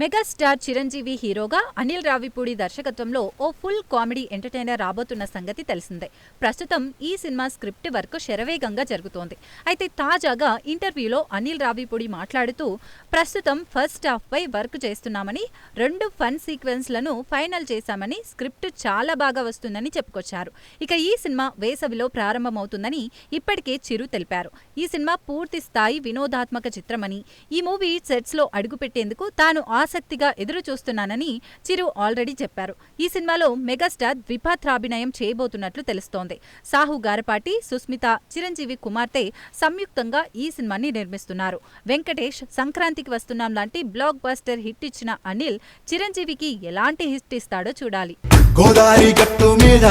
Megastar Chiranjeevi హీరోగా అనిల్ రావిపూడి దర్శకత్వంలో ఓ full comedy entertainer రాబోతున్న సంగతి తెలిసిందే. ప్రస్తుతం ఈ సినిమా స్క్రిప్ట్ వర్క్ శరవేగంగా జరుగుతోంది. అయితే తాజాగా ఇంటర్వ్యూలో అనిల్ రావిపూడి మాట్లాడుతూ ప్రస్తుతం ఫస్ట్ హాఫ్ పై వర్క్ చేస్తున్నామని రెండు ఫన్ సీక్వెన్స్లను ఫైనల్ చేశామని స్క్రిప్ట్ చాలా బాగా వస్తుందని చెప్పుకొచ్చారు. ఇక ఈ సినిమా వేసవిలో ప్రారంభమవుతుందని ఇప్పటికే చిరు తెలిపారు. ఈ సినిమా పూర్తి స్థాయి వినోదాత్మక చిత్రమని ఈ మూవీ సెట్స్లో అడుగుపెట్టేందుకు తాను ఆసక్తిగా ఎదురు చూస్తున్నానని చిరు ఆల్రెడీ చెప్పారు. ఈ సినిమాలో మెగాస్టార్ ద్విపాత్రాభినయం చేయబోతున్నట్లు తెలుస్తోంది. సాహు గారపాటి సుస్మిత చిరంజీవి కుమార్తె సంయుక్తంగా ఈ సినిమాని నిర్మిస్తున్నారు. వెంకటేష్ సంక్రాంతికి వస్తున్నాం లాంటి బ్లాక్ బస్టర్ హిట్ ఇచ్చిన అనిల్ చిరంజీవికి ఎలాంటి హిట్ ఇస్తాడో చూడాలి. గోదారి గట్టు మీద